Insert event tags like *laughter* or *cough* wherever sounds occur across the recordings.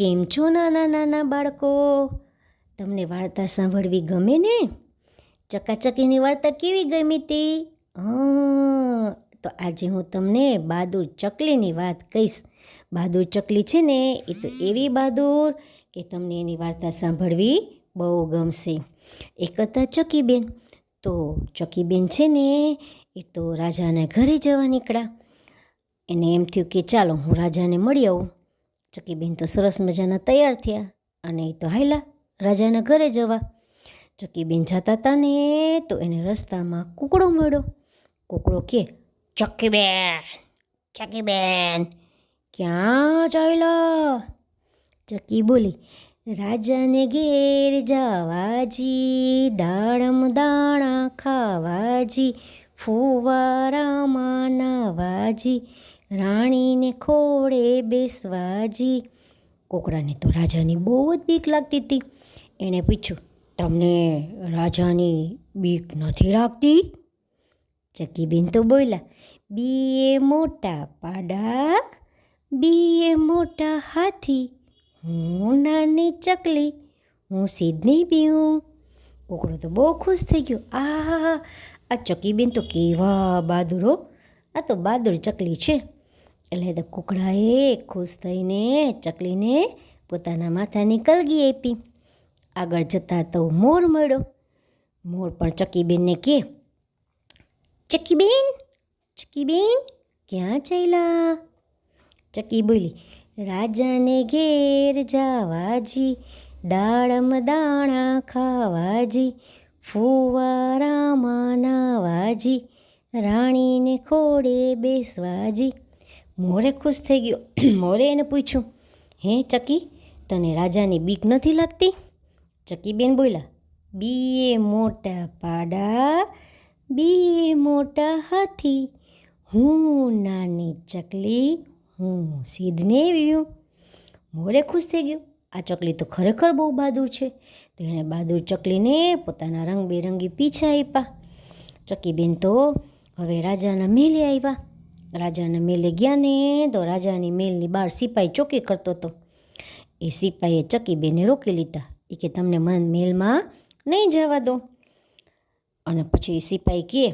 કેમ છો નાના નાના બાળકો? તમને વાર્તા સાંભળવી ગમે ને? ચકાચકીની વાર્તા કેવી ગમી હતી તો આજે હું તમને બહાદુર ચકલીની વાત કહીશ. બહાદુર ચકલી છે ને, એ તો એવી બહાદુર કે તમને એની વાર્તા સાંભળવી બહુ ગમશે. એક હતા ચકીબેન. તો ચકીબેન છે ને, એ તો રાજાના ઘરે જવા નીકળ્યા. એને એમ થયું કે ચાલો હું રાજાને મળી આવું. ચકીબેન તો સરસ મજાના તૈયાર થયા અને એ તો હાયલા રાજાના ઘરે જવા. ચકીબેન જતા હતા ને તો એને રસ્તામાં કૂકડો મળ્યો. કૂકડો કે, ચકીબેન ચકીબેન, ક્યાં ચાલ્યા? ચકી બોલી, રાજાને ઘેર જવાજી દાડમ દાણા ખાવાજી, ફુવારામાં નાવાજી રાણીને ખોળે બેસવાજી. કોકડાને તો રાજાની બહુ જ બીક લાગતી હતી. એણે પૂછ્યું, તમને રાજાની બીક નથી લાગતી? ચકીબેન તો બોલ્યા, બીએ મોટા પાડા, બીએ મોટા હાથી, હું નાની ચકલી, હું સીધની પીઉં કોકડો તો બહુ ખુશ થઈ ગયો આ આ ચકીબેન તો કેવા બહાદુરો આ તો બહાદુર ચકલી છે. એટલે તો કુકડાએ ખુશ થઈને, ચકલીને પોતાના માથાની કલગી આપી. આગળ જતાં તો મોર મળ્યો. મોર પણ ચકીબેનને કે, ચકીબેન ચકીબેન, ક્યાં ચાલ્યા? ચકી બોલી, રાજાને ઘેર જાવાજી દાડમ દાણા ખાવાજી ફુવારામાં નાવાજી રાણીને ખોડે બેસવાજી મોરે ખુશ થઈ ગયો. *clears throat* મોરે એને પૂછ્યું, હે ચકી, તને રાજાની બીક નથી લાગતી? ચકીબેન બોલ્યા, બીએ મોટા પાડા, બીએ મોટા હાથી, હું નાની ચકલી, હું સીધને વ્યું મોરે ખુશ થઈ ગયો, આ ચકલી તો ખરેખર બહુ બહાદુર છે. તો એણે બહાદુર ચકલીને પોતાના રંગબેરંગી પીછા આપ્યા ચકીબેન તો હવે રાજાના મેલે આવ્યા રાજાના મેલે ગયા ને, તો રાજાની મેલની બહાર સિપાઈ ચોકી કરતો હતો. એ સિપાઈએ ચકીબેને રોકી લીધા. એ કે, તમને મન મેલમાં નહીં જવા દો. અને પછી એ સિપાઈ કહે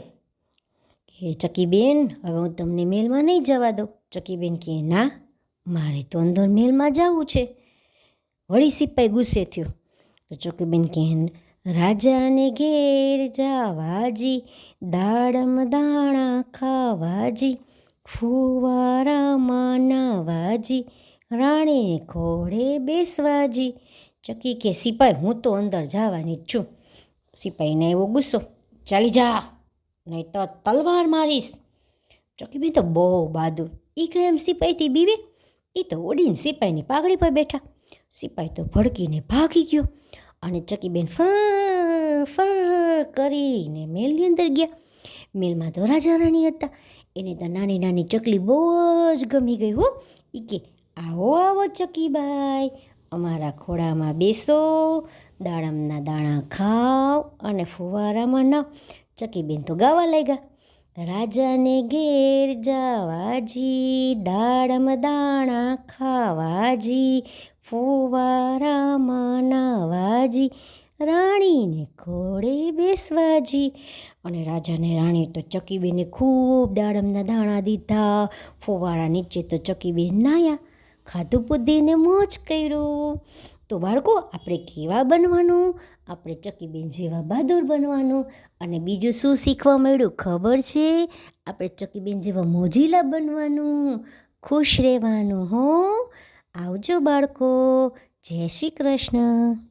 કે ચકીબેન, હવે હું તમને મેલમાં નહીં જવા દઉં. ચકીબેન કહે ના, મારે તો અંદર મેલમાં જવું છે. વળી સિપાઈ ગુસ્સે થયો. તો ચકીબેન કહે રાજાને ઘેર જાવાજી દાડમ દાણા ખાવાજી ફુવારામાં નાવાજી રાણીને ઘોડે બેસવાજી. ચકી કે, સિપાઈ, હું તો અંદર જવાની જ છું. સિપાહીને એવો ગુસ્સો, ચાલી જા નહીં તો તલવાર મારીશ. ચોકીબેન તો બહુ બહાદુર. એ કહે એમ સિપાહીથી બીવે એ તો ઓડીને સિપાહીની પાઘડી પર બેઠા. સિપાહી તો ભડકીને ભાગી ગયો અને ચકીબેન ફર ફર કરીને મેલની અંદર ગયા. મેલમાં તો રાજા રાણી હતા. એને તો નાની નાની ચકલી બહુ જ ગમી ગઈ હો. એ કે, આવો આવો ચકીબાઈ, અમારા ખોળામાં બેસો, દાડમના દાણા ખાઓ અને ફુવારામાં નાવ ચકીબેન તો ગાવા લાગ્યા. રાજાને ઘેર જાવાજી, દાડમ દાણા ખાવાજી, ફુવારામાં નાવાજી રાણીને ખોળે બેસવાજી. અને રાજાને રાણી તો ચકીબેને ખૂબ દાડમના દાણા દીધા, ફુવારા નીચે તો ચકીબેન નાયા, ખાધું પૂધીને મોજ કર્યું. તો બાળકો, આપણે કેવા બનવાનું? આપણે ચકીબેન જેવા બહાદુર બનવાનું. અને બીજું શું શીખવા મળ્યું ખબર છે? આપણે ચકીબેન જેવા મોજીલા બનવાનું. ખુશ રહેવાનું, હો. આવજો બાળકો. જય શ્રી કૃષ્ણ.